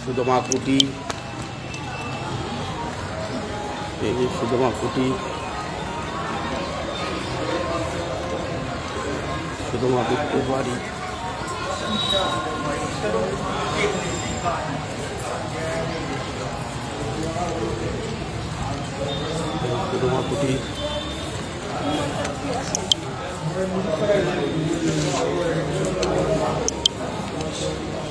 সুদমা কুটি এই সুদমা কুটি সুদমা বিক্রির বাড়ি। সুদমা কুটি হরে কৃষ্ণ কৃষ্ণ বাড়ি দর্শন করছি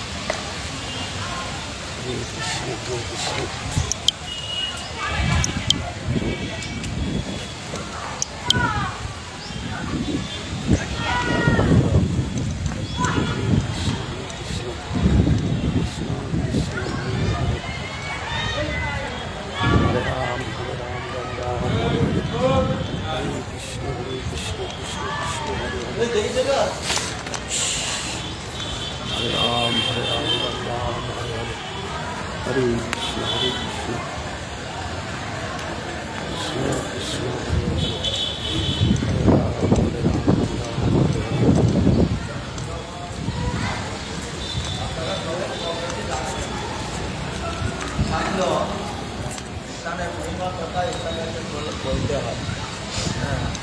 হরে কৃষ্ণ হরে কৃষ্ণ হরে রাম হরে রাম রাম রাম হরে হরে হরে কৃষ্ণ হরে কৃষ্ণ কৃষ্ণ কৃষ্ণ হরে হরে হরে রাম হরে রাম রাম রাম হরে হরে হরে কৃষ্ণ হরে কৃষ্ণ কৃষ্ণ কৃষ্ণ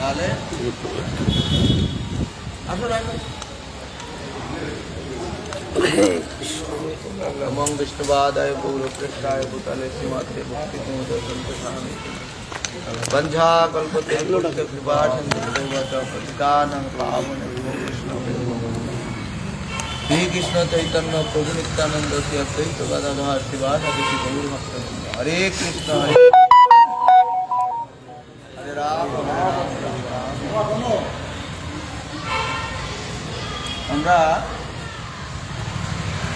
হরে হরে হরে রাম আসুন নমং বিষ্ণুবাদায় গৌরকৃষ্ণায় ভূতালে শ্রীমাতে ভক্তি দর্শনতে স্বামী বঞ্ঝা কল্পতে কৃপা সিন্ধু পতিতানং পাবন শ্রী কৃষ্ণ চৈতন্য প্রভু নিত্যানন্দ শ্রী অদ্বৈত গদাধর শিবাস আদি শ্রী গৌর ভক্ত হরে কৃষ্ণ হরে হরে রাম হরে রাম রাম রাম। আমরা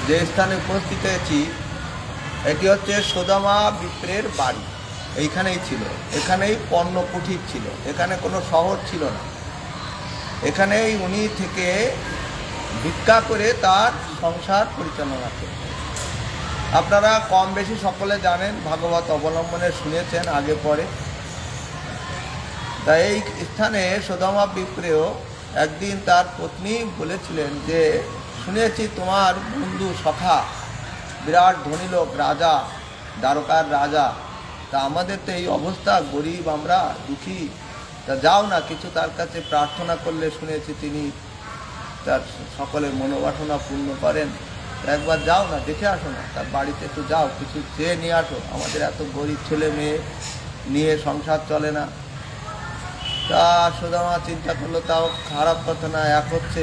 যে স্থানে উপস্থিত হয়েছি, এটি হচ্ছে সোদামা বিপ্রের বাড়ি। এইখানেই ছিল। এখানেই পণ্য কুঠির ছিল। এখানে কোনো শহর ছিল না। এখানেই উনি থেকে ভিক্ষা করে তার সংসার পরিচালনা করতেন। আপনারা কম বেশি সকলে জানেন, ভাগবত অবলম্বনে শুনেছেন আগে পরে। তাই এই স্থানে সোদামা বিপ্রেও একদিন তার পত্নী বলেছিলেন যে শুনেছি তোমার বন্ধু সখা, বিরাট ধনী লোক, রাজা, দ্বারকার রাজা। তা আমাদের তো এই অবস্থা, গরিব আমরা, দুঃখী। তা যাও না, কিছু তার কাছে প্রার্থনা করলে শুনেছি তিনি তার সকলের মনোবাসনা পূর্ণ করেন। একবার যাও না, দেখে আসো না, তার বাড়িতে একটু যাও, কিছু চেয়ে নিয়ে আসো। আমাদের এত গরিব ছেলে মেয়ে নিয়ে সংসার চলে না। তা সুদামা চিন্তা করল, তাও খারাপ কথা না, এক হচ্ছে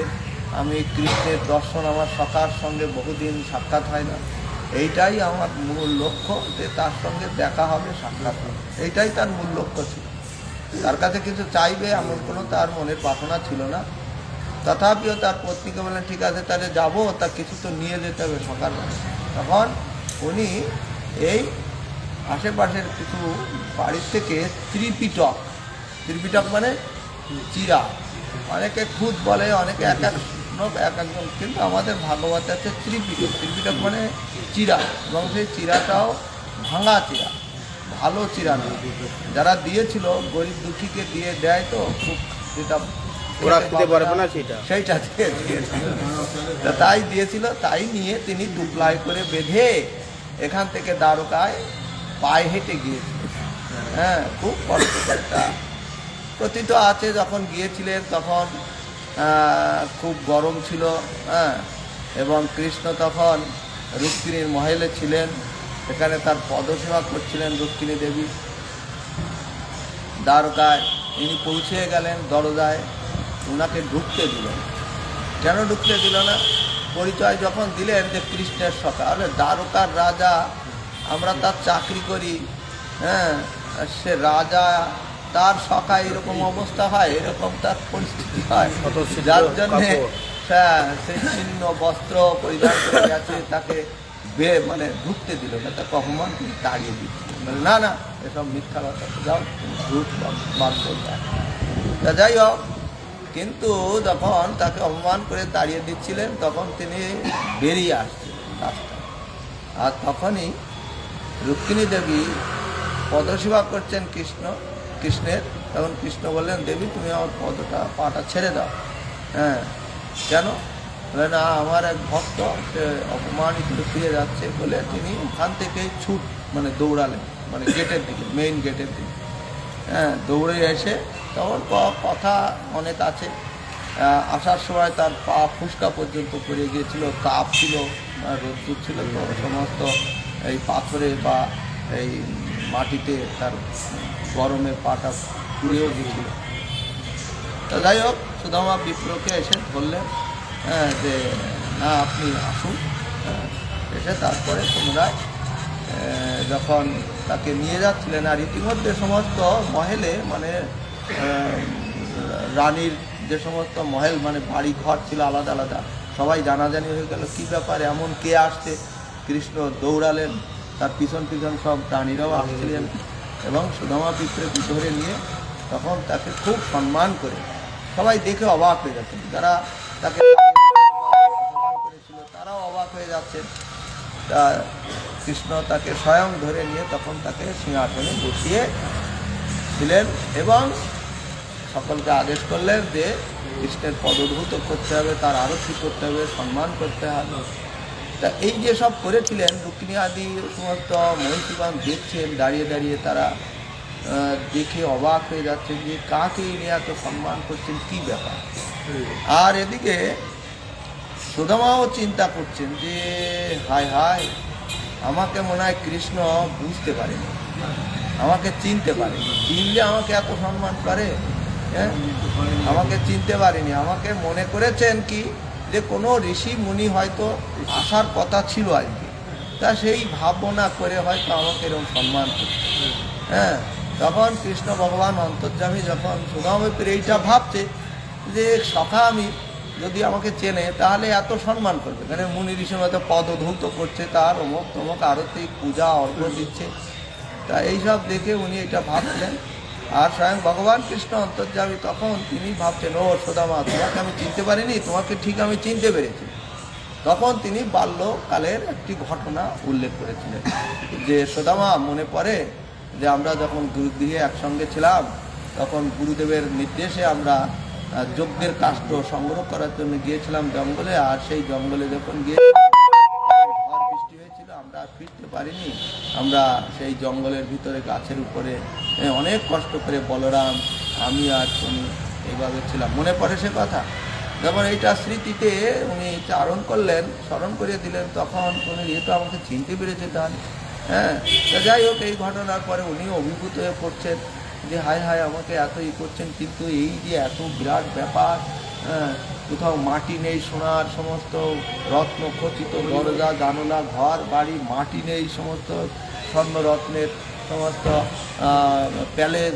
আমি কৃষ্ণের দর্শন আমার সখার সঙ্গে বহুদিন সাক্ষাৎ হয় না। এইটাই আমার মূল লক্ষ্য যে তার সঙ্গে দেখা হবে, সাক্ষাৎ হবে। এইটাই তার মূল লক্ষ্য ছিল। তার কাছে কিছু চাইবে এমন কোনো তার মনের বাসনা ছিল না। তথাপিও তার পত্নীকে বললেন, ঠিক আছে, তাহলে যাব, তা কিছু তো নিয়ে যেতে হবে সকালবেলা। তখন উনি এই আশেপাশের কিছু বাড়ির থেকে ত্রিপিটক ত্রিপিটক মানে চিরা, অনেকে খুদ বলে, অনেকে এক এক লোক এক একজন কিন্তু আমাদের ভাগবত আছে ত্রিপিটক। ত্রিপিটক মানে চিরা। এবং সেই চিরাটাও ভাঙা চিরা। ভালো চিরা না। যারা দিয়েছিল গরিব দুঃখীকে দিয়ে দেয় তো খুব যেটা ওরা খেতে পারবে না সেটা। সেইটা তাই দিয়েছিল তাই নিয়ে তিনি দুপলাই করে বেঁধে এখান থেকে দ্বারকায় পায়ে হেঁটে গিয়েছিল। হ্যাঁ খুব কষ্ট একটা প্রতীত আছে যখন গিয়েছিলেন তখন খুব গরম ছিল হ্যাঁ এবং কৃষ্ণ তখন রুক্মিণীর মহেলে ছিলেন, এখানে তার পদসেবা করছিলেন রুক্মিণী দেবী। দ্বারকায় ইনি পৌঁছে গেলেন দরজায় ওনাকে ঢুকতে দিল। কেন ঢুকতে দিল না? পরিচয় যখন দিলেন যে কৃষ্ণের সখা, আরে দ্বারকার রাজা, আমরা তার চাকরি করি হ্যাঁ সে রাজা তার সখা এরকম অবস্থা হয় এরকম তার পরিস্থিতি হয়। যার জন্যে হ্যাঁ সেই ছিন্ন বস্ত্র পরিধান করে গেছে তাকে বে মানে ঢুকতে দিল না তাকে অপমান করে তাড়িয়ে দিচ্ছে। না না এসব মিথ্যা কথা যাও ঢুক তা যাই হোক কিন্তু যখন তাকে অপমান করে তাড়িয়ে দিচ্ছিলেন তখন তিনি বেরিয়ে আসছিলেন রাস্তায়। আর তখনই রুক্মিণী দেবী পদসেবা করছেন কৃষ্ণ কৃষ্ণের, তখন কৃষ্ণ বললেন, দেবী, তুমি আমার পদটা, পাটা ছেড়ে দাও। হ্যাঁ। কেন? না আমার এক ভক্ত, সে অপমানিত ফিরে যাচ্ছে বলে তিনি ওখান থেকে ছুট মানে দৌড়ালেন মানে গেটের দিকে মেইন গেটের দিকে। হ্যাঁ দৌড়ে এসে তখন কথা অনেক আছে। আসার সময় তার পা ফুসকা পর্যন্ত পড়ে গিয়েছিল, কাপ ছিল রোদ্দুর ছিল, তো সমস্ত এই পাথরে বা এই মাটিতে তার গরমে পাটা পুড়েও গিয়েছিল। তা যাই হোক সুদামা বিপ্রকে এসে ধরলেন হ্যাঁ, যে না আপনি আসুন। হ্যাঁ, এসে তারপরে পুনরায় যখন তাকে নিয়ে যাচ্ছিলেন আর ইতিমধ্যে সমস্ত মহেলে মানে রানীর যে সমস্ত মহেল মানে বাড়ি ঘর ছিল আলাদা আলাদা সবাই জানাজানি হয়ে গেল কী ব্যাপার এমন কে আসছে? কৃষ্ণ দৌড়ালেন তার পিছন পিছন সব প্রাণীরাও আসছিলেন। এবং সুদামা পিঁপড়ে ধরে নিয়ে তখন তাকে খুব সম্মান করে, সবাই দেখে অবাক হয়ে যাচ্ছেন যারা তাকে তারাও অবাক হয়ে যাচ্ছেন তা কৃষ্ণ তাকে স্বয়ং ধরে নিয়ে তখন তাকে সিংহাসনে বসিয়ে ছিলেন এবং সকলকে আদেশ করলেন যে কৃষ্ণের পদধূত করতে হবে, তার আরতি করতে হবে, সম্মান করতে হবে। তা এই যে সব করেছিলেন, রুক্মিণী আদি সমস্ত মহিষীগণ দেখছেন, দাঁড়িয়ে দাঁড়িয়ে তারা দেখে অবাক হয়ে যাচ্ছে যে কাকে ইনি এত সম্মান করছেন, কী ব্যাপার? আর এদিকে সুদামাও চিন্তা করছেন যে, হায় হায়, আমাকে মনে হয় কৃষ্ণ বুঝতে পারেনি, আমাকে চিনতে পারেনি। চিনলে আমাকে এত সম্মান করে? হ্যাঁ? আমাকে চিনতে পারেনি, আমাকে মনে করেছেন কি যে কোনো ঋষি মুনি হয়তো আসার কথা ছিল আজকে তা সেই ভাবনা করে হয়তো আমাকে এরকম সম্মান করছে। হ্যাঁ তখন কৃষ্ণ ভগবান অন্তর্যামী যখন সুদামের এইটা ভাবছে যে সখা আমি যদি আমাকে চেনে তাহলে এত সম্মান করবে। মানে মুনি ঋষি হয়তো পদধৌত করছে, তার অমুক তমুক আরতি, পূজা অর্ঘ দিচ্ছে। তা এইসব দেখে উনি এটা ভাবছিলেন আর স্বয়ং ভগবান কৃষ্ণ অন্তর্যামী, তখন তিনি ভাবছেন, ও সোদামা, তোমাকে আমি চিনতে পারিনি, তোমাকে ঠিক আমি চিনতে পেরেছি। তখন তিনি বাল্যকালের একটি ঘটনা উল্লেখ করেছিলেন, যে সোদামা মনে পড়ে যে আমরা যখন গুরুগৃহে একসঙ্গে ছিলাম, তখন গুরুদেবের নির্দেশে আমরা যজ্ঞের কাষ্ঠ সংগ্রহ করার জন্য গিয়েছিলাম জঙ্গলে, আর সেই জঙ্গলে যখন গিয়ে ফিরতে পারিনি। আমরা সেই জঙ্গলের ভিতরে, গাছের উপরে অনেক কষ্ট করে বলরাম, আমি আর তুমি এইভাবে ছিলাম। মনে পড়ে সে কথা? যখন এইটা স্মৃতিতে উনি চারণ করলেন, স্মরণ করিয়ে দিলেন, তখন উনি এ তো আমাকে চিনতে পেরেছে তাহলে। হ্যাঁ যাই হোক, এই ঘটনার পরে উনি অভিভূত হয়ে পড়ছেন যে, হায় হায়, আমাকে এত ই করছেন, কিন্তু এই যে এত বিরাট ব্যাপার হ্যাঁ কোথাও মাটি নেই সোনার সমস্ত, রত্ন খচিত দরজা, জানলা, ঘর, বাড়ি, মাটি নেই সমস্ত স্বর্ণরত্নের সমস্ত প্যালেস।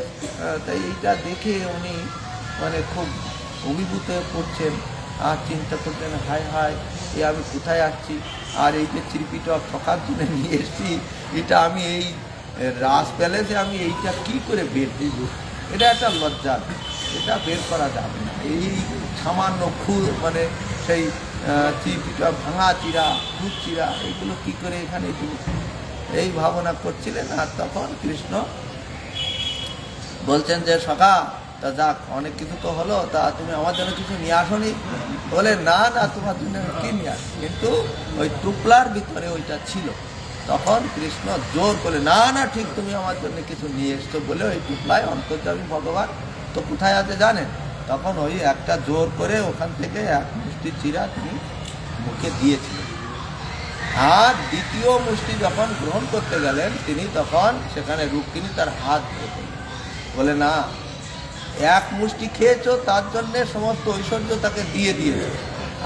তাই এইটা দেখে উনি মানে খুব অভিভূত হয়ে পড়ছেন আর চিন্তা করছেন হায় হায়, এ আমি কোথায় আসছি আর এই যে ত্রিপিটক ঠকার জন্য নিয়ে এসেছি, এটা আমি এই রাস প্যালেসে আমি এইটা কি করে বের দিব এটা একটা লজ্জা, এটা বের করা যাবে না। এই সামান্য খু মানে সেই চিপিটা ভাঙা চিরা, খুদ চিরা, এগুলো কি করে এখানে এই ভাবনা করছিলেন আর তখন কৃষ্ণ বলছেন যে, সখা, তা যাক, অনেক কিছু তো হলো, তা তুমি আমার জন্য কিছু নিয়ে আসনি? বলে না না, তোমার জন্য কি নিয়ে আসি কিন্তু ওই টুপলার ভিতরে ওইটা ছিল। তখন কৃষ্ণ জোর করে, না না, ঠিক তুমি আমার জন্য কিছু নিয়ে এসছো বলে ওই টুপলায় অন্তর্যামী ভগবান, তো কোথায় আছে জানেন? তখন ওই একটা জোর করে ওখান থেকে এক মুষ্টি চিরা তিনি মুখে দিয়েছিলেন। আর দ্বিতীয় মুষ্টি যখন গ্রহণ করতে গেলেন, তিনি তখন সেখানে রুক্মিণী তার হাত ধরে বলে, না, এক মুষ্টি খেয়েছো, তার জন্যে সমস্ত ঐশ্বর্য তাকে দিয়ে দিয়েছ।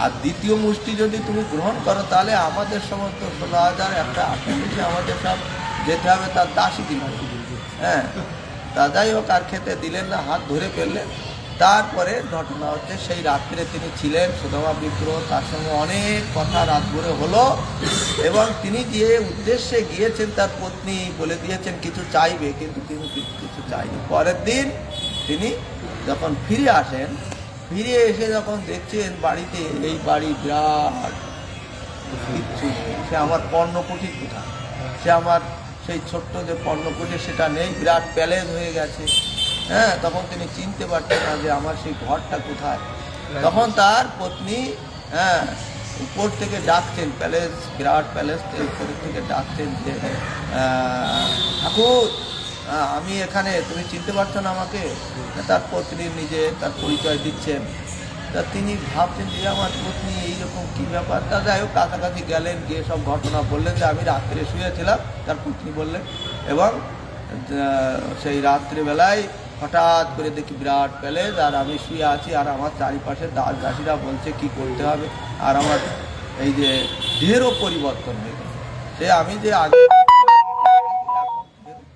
আর দ্বিতীয় মুষ্টি যদি তুমি গ্রহণ করো, তাহলে আমাদের সমস্ত ষোলো হাজার একটা আটচল্লিশে আমাদের সব যেতে হবে তার দাসী দিন হ্যাঁ তা যাই হোক, আর খেতে দিলেন না, হাত ধরে ফেললেন। তারপরে ঘটনা হচ্ছে সেই রাত্রে তিনি ছিলেন সুধমা বিপ্র তার সঙ্গে অনেক কথা রাত ভরে হলো এবং তিনি যে উদ্দেশ্যে গিয়েছেন তার পত্নী বলে দিয়েছেন, কিছু চাইবে। কিন্তু তিনি কিছু চাইনি। পরের দিন তিনি যখন ফিরে আসেন, ফিরে এসে যখন দেখছেন বাড়িতে এই বাড়ি বিরাট, কিচ্ছু সে আমার পর্ণকুটির কোথায় সে আমার সেই ছোট্ট যে পর্ণকুটি সেটা নেই। বিরাট প্যালেস হয়ে গেছে। হ্যাঁ তখন তিনি চিনতে পারতেন না যে আমার সেই ঘরটা কোথায়। তখন তার পত্নী হ্যাঁ উপর থেকে ডাকছেন প্যালেস, বিরাট প্যালেস উপর থেকে ডাকছেন যে ঠাকুর আমি এখানে, তুমি চিনতে পারছ না আমাকে? তার পত্নী নিজে তার পরিচয় দিচ্ছেন। তা তিনি ভাবছেন যে আমার পত্নী এইরকম কী ব্যাপার? তা যাই হোক, কাছাকাছি গেলেন, গিয়ে সব ঘটনা বললেন যে আমি রাত্রে শুয়েছিলাম, তার পত্নী বললেন। এবং সেই রাত্রিবেলায় হঠাৎ করে দেখি বিরাট প্যালেস, আর আমি শুয়ে আছি, আর আমার চারিপাশে দাস দাসীরা বলছে কি করতে হবে, আর আমার এই যে দেহেরও পরিবর্তন হয়ে গেছে সে আমি যে আগে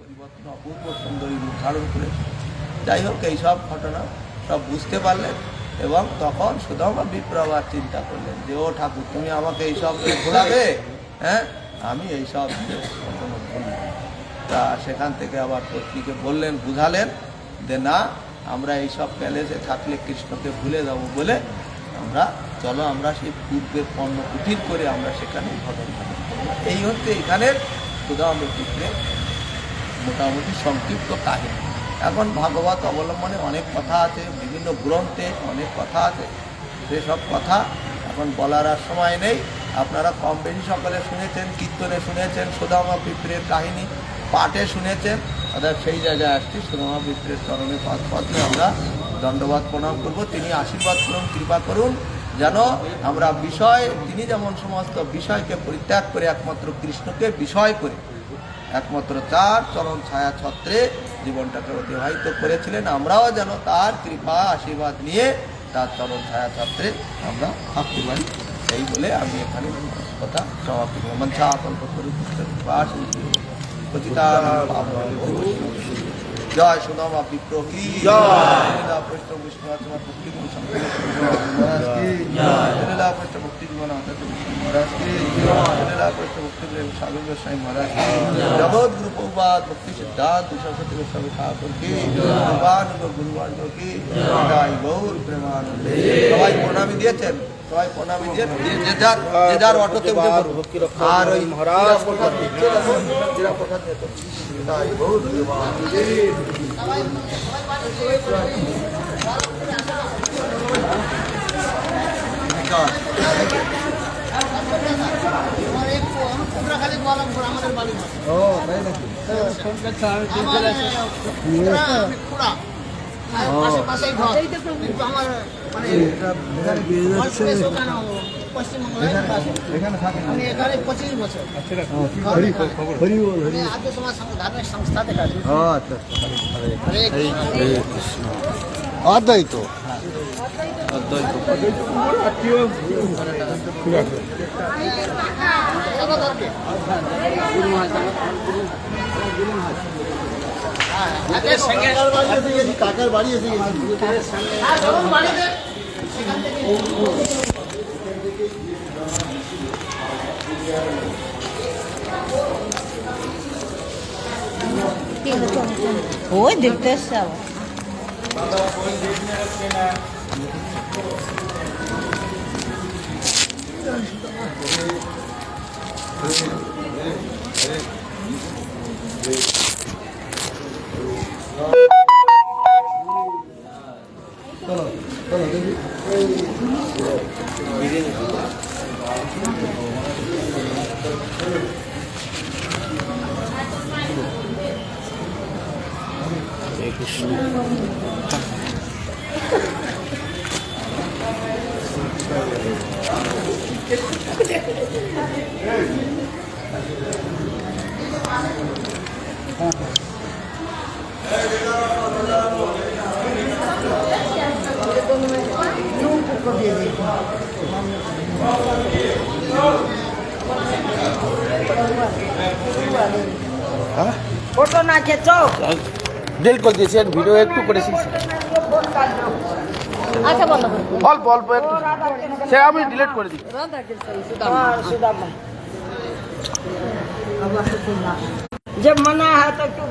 পরিবর্তন, অপূর্ব সুন্দরী রূপ ধারণ করেছে। যাই হোক এইসব ঘটনা সব বুঝতে পারলেন এবং তখন সুদামা বিপ্রবার চিন্তা করলেন যে, ও ঠাকুর, তুমি আমাকে এইসব ঘোরাবে হ্যাঁ আমি এইসব তা সেখান থেকে আবার পত্নীকে বললেন, বুঝালেন যে না, আমরা এইসব প্যালেসে থাকলে কৃষ্ণকে ভুলে যাব বলে আমরা, চলো আমরা সেই পূর্বের পণ্য কুটির করে আমরা সেখানে ঘটন করব। এই হচ্ছে এখানের সুদামা বিপ্রের মোটামুটি সংক্ষিপ্ত কাহিনী। এখন ভাগবত অবলম্বনে অনেক কথা আছে, বিভিন্ন গ্রন্থে অনেক কথা আছে, সেসব কথা এখন বলার আর সময় নেই। আপনারা কম বেশি সকলে শুনেছেন, কীর্তনে শুনেছেন সুদামা পিঁপড়ের কাহিনী। পাঠে শুনেছেন অর্থাৎ সেই জায়গায় আসছি সুদামা পিঁপড়ের চরণে পাঁচ পত্রে আমরা দণ্ডবাদ প্রণাম করব। তিনি আশীর্বাদ করুন, কৃপা করুন, যেন আমরা বিষয়, তিনি যেমন সমস্ত বিষয়কে পরিত্যাগ করে একমাত্র কৃষ্ণকে বিষয় করে, একমাত্র তার চরণ ছায়া ছত্রে জীবনটাকে অতিবাহিত করেছিলেন, আমরাও যেন তার কৃপা, আশীর্বাদ নিয়ে তার চরণ ছায়া ছত্রে আমরা থাকতে পারি। এই বলে আমি এখানে কথা সমাপ্তি করলাম। মঞ্চা কল্প করি জয় সুদামা বিপ্র কি পৃষ্ঠ বিষ্ণু তোমার ভক্তি গুণ সম্পূর্ণ ভক্তি জীবন ভক্তি প্রেম সাধু গোস্বামী মহারাজ কি জগৎ গুরু প্রবাদ ভক্তি সিদ্ধান্ত সরস্বতী গোস্বামী ঠাকুর কি ভগবান গুরুবান কি জয় গৌর প্রেমানন্দ সবাই প্রণামী দিয়েছেন সবাই প্রণামী দিয়ে যে যার যে যার অটোতে উঠে পড়ুন। আর ওই মহারাজ প্রসাদ দিচ্ছে জিরা প্রসাদ দিয়ে তো। জয় গৌর প্রেমানন্দ জয় ও তাই নাকি? আচ্ছা আচ্ছা। অদ্বৈত জগদ্ধাত্রী। হ্যাঁ, আগে সঙ্গে- কাকার বাড়ি এসে গেছি হ্যাঁ, চলুন বাড়িতে। সেখান থেকে ওই দেখতে এসছে फ़ोटो ना खेचो बिल्कुल जैसे वीडियो एक टू करे अच्छा बंद कर। अल्प अल्प से हम डिलीट कर दी। हाँ सुदामा जब मना है तो क्यों?